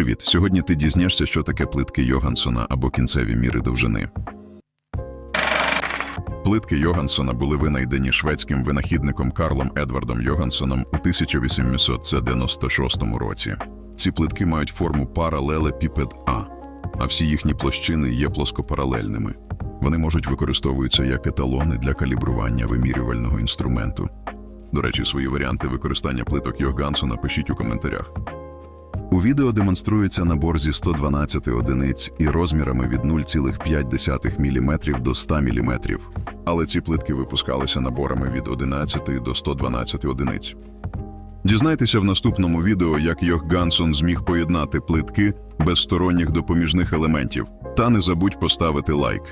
Привіт! Сьогодні ти дізнаєшся, що таке плитки Йогансона або кінцеві міри довжини. Плитки Йогансона були винайдені шведським винахідником Карлом Едвардом Йогансоном у 1896 році. Ці плитки мають форму паралелепіпед А, а всі їхні площини є плоскопаралельними. Вони можуть використовуватися як еталони для калібрування вимірювального інструменту. До речі, свої варіанти використання плиток Йогансона пишіть у коментарях. У відео демонструється набор зі 112 одиниць і розмірами від 0,5 мм до 100 мм. Але ці плитки випускалися наборами від 11 до 112 одиниць. Дізнайтеся в наступному відео, як Йох Гансон зміг поєднати плитки без сторонніх допоміжних елементів. Та не забудь поставити лайк.